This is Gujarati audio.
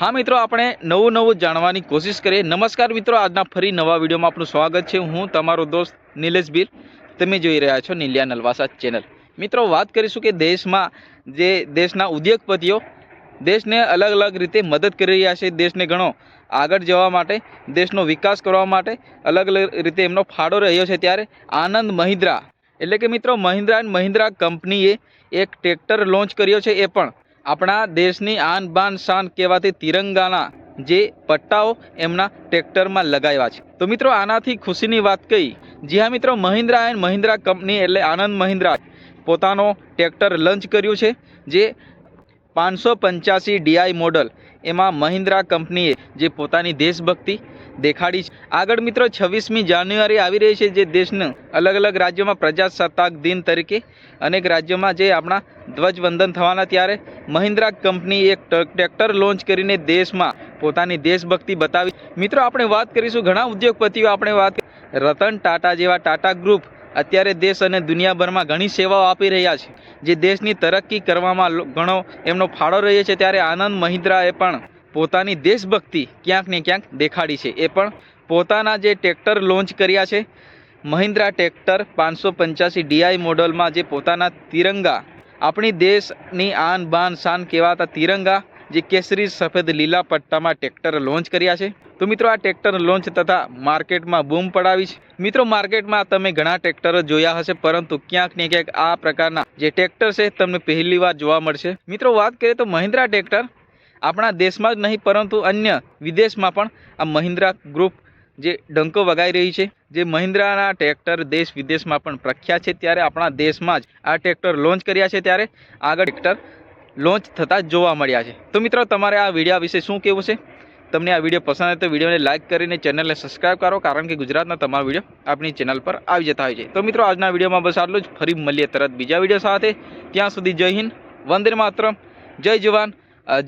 હા મિત્રો, આપણે નવું નવું જાણવાની કોશિશ કરીએ. નમસ્કાર મિત્રો, આજના ફરી નવા વિડીયોમાં આપનું સ્વાગત છે. હું તમારો દોસ્ત નિલેશ બીર તમે જોઈ રહ્યા છો નિલિયા નલવાસા ચેનલ. મિત્રો, વાત કરીશું કે દેશમાં જે દેશના ઉદ્યોગપતિઓ દેશને અલગ અલગ રીતે મદદ કરી રહ્યા છે, દેશને ઘણો આગળ જવા માટે, દેશનો વિકાસ કરવા માટે અલગ અલગ રીતે એમનો ફાળો રહ્યો છે ત્યારે આનંદ મહિન્દ્રા. એટલે કે મિત્રો, મહિન્દ્રા એન્ડ મહિન્દ્રા કંપનીએ એક ટ્રેક્ટર લોન્ચ કર્યો છે. એ પણ આપણા દેશની આન બાન શાન કહેવાતી તિરંગાના જે પટ્ટાઓ એમના ટ્રેક્ટરમાં લગાવ્યા છે. તો મિત્રો, આનાથી ખુશીની વાત કહી જી હા મિત્રો, મહિન્દ્રા એન્ડ મહિન્દ્રા કંપની એટલે આનંદ મહિન્દ્રા પોતાનો ટ્રેક્ટર લંચ કર્યું છે, જે પાંચસો પંચ્યાસી ડીઆઈ મોડલ એમાં મહિન્દ્રા કંપનીએ જે પોતાની દેશભક્તિ દેખાડી છે. આગળ મિત્રો, છવ્વીસમી જાન્યુઆરી આવી રહી છે જે દેશનું અલગ અલગ રાજ્યોમાં પ્રજાસત્તાક દિન તરીકે અનેક રાજ્યોમાં જે આપણા ધ્વજવંદન થવાના ત્યારે મહિન્દ્રા કંપની એક ટ્રેક્ટર લોન્ચ કરીને દેશમાં પોતાની દેશભક્તિ બતાવી. મિત્રો, આપણે વાત કરીશું ઘણા ઉદ્યોગપતિઓ આપણે વાત રતન ટાટા જેવા ટાટા ગ્રુપ અત્યારે દેશ અને દુનિયાભરમાં ઘણી સેવાઓ આપી રહ્યા છે. જે દેશની તરક્કી કરવામાં ઘણો એમનો ફાળો રહ્યો છે ત્યારે આનંદ મહિન્દ્રાએ પણ પોતાની દેશભક્તિ ક્યાંક ને ક્યાંક દેખાડી છે. એ પણ પોતાના જે ટ્રેક્ટર લોન્ચ કર્યા છે, મહિન્દ્રા ટ્રેક્ટર પાંચસો પંચ્યાસી ડીઆઈ મોડલમાં જે પોતાના તિરંગા, આપણી દેશની આન બાન શાન કહેવાતા તિરંગા જે કેસરી, સફેદ લીલા પટ્ટામાં ટ્રેક્ટર લોન્ચ કર્યા છે. તો મિત્રો, આ ટ્રેક્ટર લોન્ચ તથા માર્કેટમાં બૂમ પડાવી છે. મિત્રો, માર્કેટમાં તમે ઘણા ટ્રેક્ટરો જોયા હશે, પરંતુ ક્યાંક ને ક્યાંક આ પ્રકારના જે ટ્રેક્ટર છે, તમને પહેલી વાર જોવા મળશે. મિત્રો, વાત કરીએ તો મહિન્દ્રા ટ્રેક્ટર. આપણા દેશમાં જ નહીં, પરંતુ અન્ય વિદેશમાં પણ આ મહિન્દ્રા ગ્રુપ જે ડંકો વગાઈ રહી છે, જે મહિન્દ્રાના ટ્રેક્ટર દેશ વિદેશમાં પણ પ્રખ્યાત છે. ત્યારે આપણા દેશમાં જ આ ટ્રેક્ટર લોન્ચ કર્યા છે. ત્યારે આગળ ટ્રેક્ટર લોન્ચ થતાં જોવા મળ્યા છે. તો મિત્રો, તમારે આ વીડિયો વિશે શું કહેવું છે? તમને આ વીડિયો પસંદ આવે તો વિડીયોને લાઇક કરીને ચેનલને સબસ્ક્રાઇબ કરો, કારણ કે ગુજરાતના તમામ વીડિયો આપણી ચેનલ પર આવી જતા હોય છે. તો મિત્રો, આજના વિડીયોમાં બસ આટલું જ. ફરી મળીએ તરત બીજા વીડિયો સાથે. ત્યાં સુધી જય હિન્દ. વંદે માતરમ. જય જવાન. જય